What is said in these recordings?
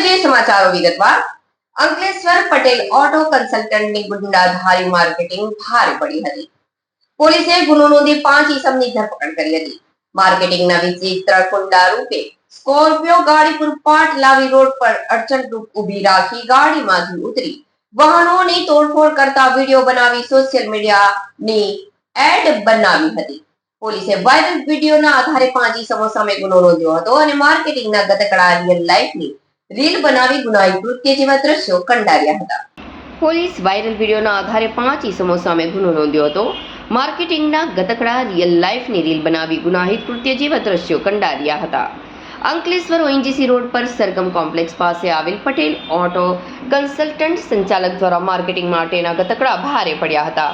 જોઈએ સમાચારો વિગતવાર. અંકલેશ્વર પટેલ ઓટો કન્સલ્ટન્ટની ગુંડાધારી માર્કેટિંગ ભારે પડી હતી. પોલીસે ગુનો નોંધી પાંચ ઇસમની ધરપકડ કરી હતી. માર્કેટિંગના વિચિત્ર કુંડા રૂપે સ્કોર્પિયો ગાડી પૂરપાટ લાવી રોડ પર અડચણરૂપ ઊભી રાખી ગાડીમાંથી ઉતરી. વાહનોની તોડફોડ કરતા વીડિયો બનાવી સોશિયલ મીડિયાની એડ બનાવી હતી. પોલીસે વાયરલ વિડીયોના આધારે પાંચ ઈસમો સામે ગુનો નોંધ્યો હતો અને માર્કેટિંગના ગતકડા રિયલ લાઈફની રીલ બનાવી ગુનાહિત કૃત્ય જેવા દ્રશ્યો કંડાર્યા હતા. પોલીસ વાયરલ વિડીયોના આધારે પાંચ ઇસમો સામે ગુનો નોંધ્યો હતો. માર્કેટિંગના ગતકડા રિયલ લાઈફની રીલ બનાવી ગુનાહિત કૃત્ય જેવા દ્રશ્યો કંડાર્યા હતા. અંકલેશ્વર ઓએનજીસી રોડ પર સરગમ કોમ્પ્લેક્સ પાસે આવેલ પટેલ ઓટો કન્સલ્ટન્ટ સંચાલક દ્વારા માર્કેટિંગ માટેના ગતકડા ભારે પડ્યા હતા.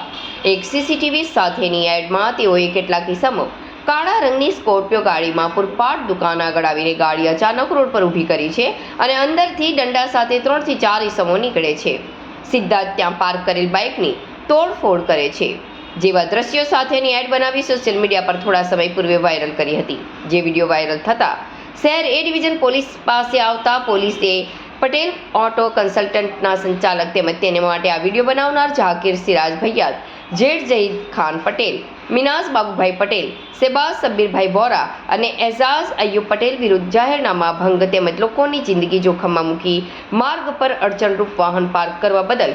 એક સીસીટીવી સાથેની એડમાં તેઓએ કેટલાક કિસ્સામો કાળા રંગની સ્કોર્પિયો ગાડીમાં પૂરપાટ દુકાન આગળ આવીને ગાડી અચાનક રોડ પર ઊભી કરી છે અને અંદરથી દંડા સાથે ત્રણથી ચાર ઈસમો નીકળે છે. સીધા ત્યાં પાર્ક કરેલ બાઇકની તોડફોડ કરે છે. જેવા દ્રશ્યો સાથેની એડ બનાવી સોશિયલ મીડિયા પર થોડા સમય પૂર્વે વાયરલ કરી હતી. જે વીડિયો વાયરલ થતાં શહેર એ ડિવિઝન પોલીસ પાસે આવતા પોલીસે પટેલ ઓટો કન્સલ્ટન્ટના સંચાલક તેમજ તેને માટે આ વીડિયો બનાવનાર જાકીર સિરાજ ભૈયાદ જેડ જઈદ ખાન પટેલ મિનાસ બાબુભાઈ પટેલ સેબાઝ સબ્બીરભાઈ વોરા અને એઝાઝ અયુબ પટેલ વિરુદ્ધ જાહેરનામા ભંગ તેમજ લોકોની જિંદગી જોખમમાં મૂકી માર્ગ પર અડચણરૂપ વાહન પાર્ક કરવા બદલ